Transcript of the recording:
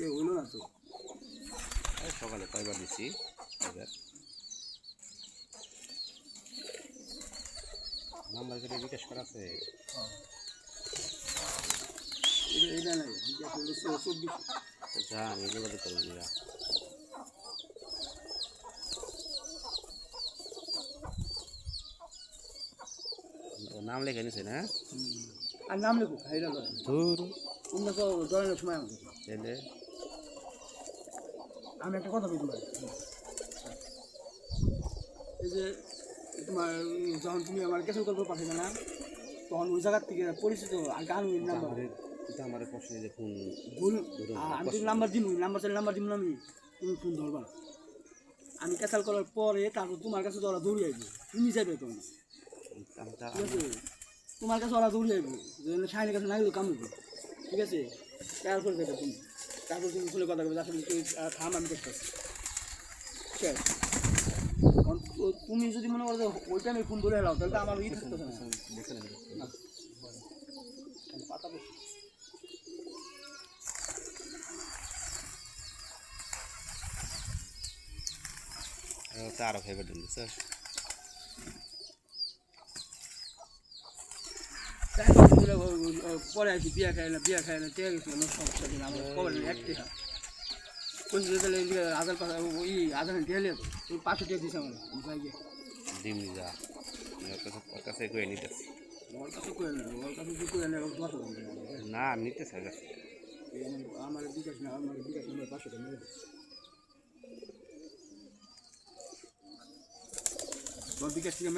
আছো এই সকালে কয়বার দিচ্ছি এবার। নাম্বার করে বিকাশ করা আছে। এটা নাই চব্বিশ। যা আমি যোগাযোগ ও নাম লেখে নিছে না? আর নাম লেখো ধুর। ধরনের সময় আমাকে। আমি একটা কথা বলি তোমার এই যে তোমার যখন তুমি আমার কেসের গল্প পাঠাবে না তখন ওই জায়গার থেকে পরিচিত আর গান ওই নাম্বার কিন্তু আমার প্রশ্নে ফোন ভুল। আমি তুমি নাম্বার দিব নাম্বার চাইলে নাম্বার দিব না আমি। তুমি ফোন ধরবা। আমি ক্যাসাল করার পরে তারপর তোমার কাছে তো ওরা দৌড়ে আসবে তুমি যাবে তখন। ঠিক আছে? তোমার কাছে ওরা দৌড়ে আসবে সাইনের কাছে না গেলেও কাম হবে ঠিক আছে? তারপর তুমি। তারপর তুমি ফোনে কথা বলবে আসলে তুই থাম আমি করতেছি তো- তুমি যদি মনে করো ওই টাইমে ফোন ধরে এলাও তাহলে আমার ই থাকতেছে না। পাতা বসে। তা আরও স্যার পরে আসি বিয়া খাই না বিয়া খাই না ঠিক আছে সমস্যা নেই আমার কবে না একটি খা কইছি যে তাহলে এদিকে আধার পাশে ওই আধার গেলে ওই পাঁচশো টাকা দিছে আমার যাই গিয়ে ডিম যা ওর কাছে ওর কাছে কয়ে নিতেছি ওর কাছে করে না ওর কাছে কি করে না ওর কথা বলবে না। না নিতে স্যার কাছে এই আমার- আমার বিকাশ না আমার বিকাশ নাম্বার পাঁচশো টাকা মেরে দে। ওর বিকাশ থেকে